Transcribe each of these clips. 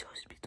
все сбит.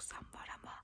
Sambalama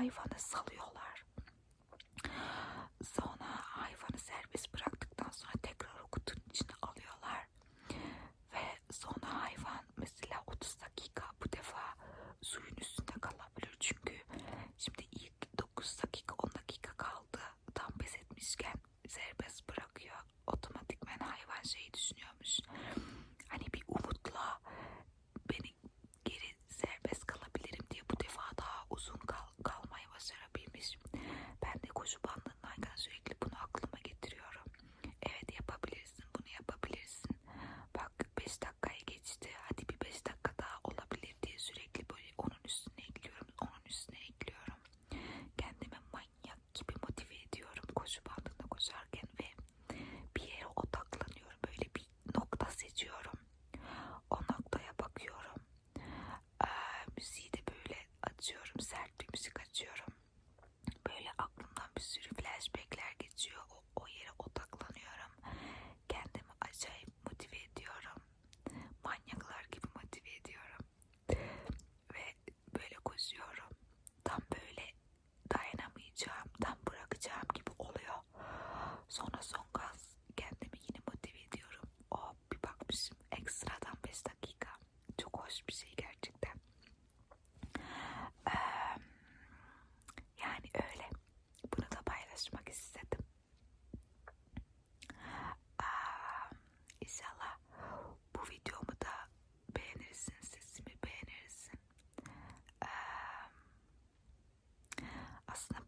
hayvanı salıyorlar. 明日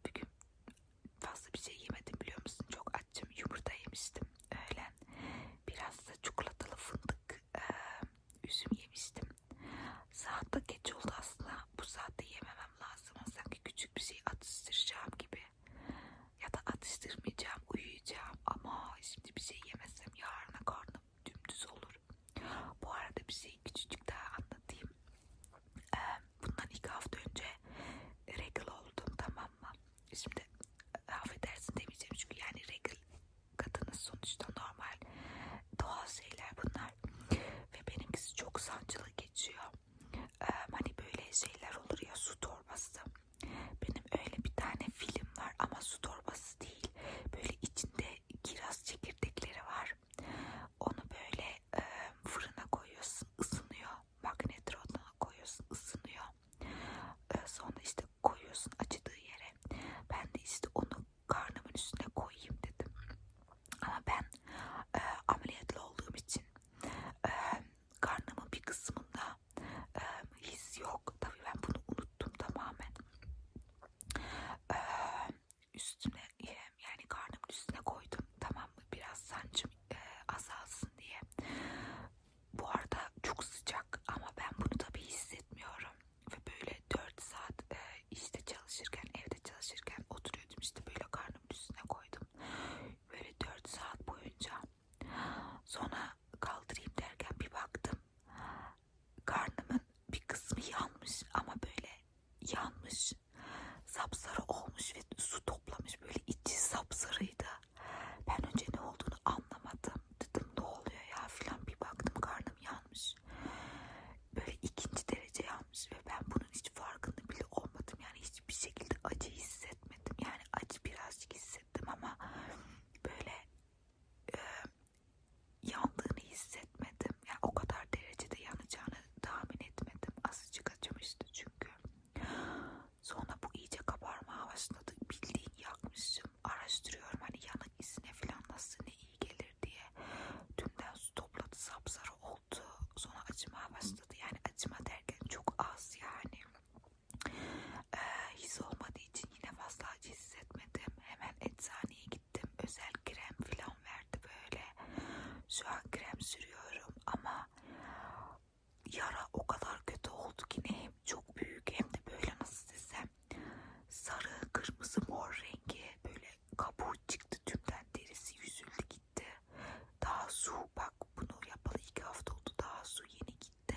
su bak bunu yapalı iki hafta oldu daha su yeni gitti.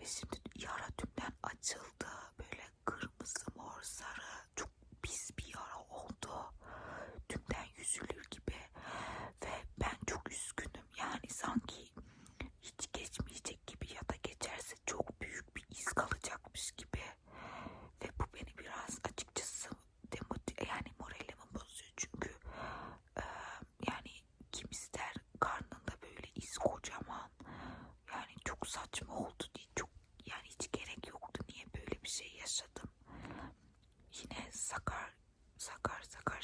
Ve şimdi yara tümden açıldı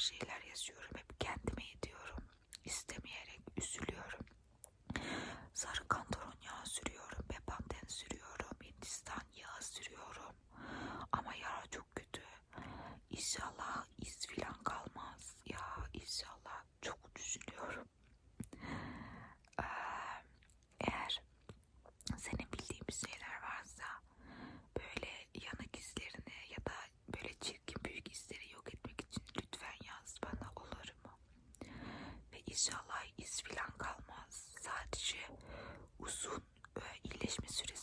şeyler yazıyorum. uzun e, iyileşme süresi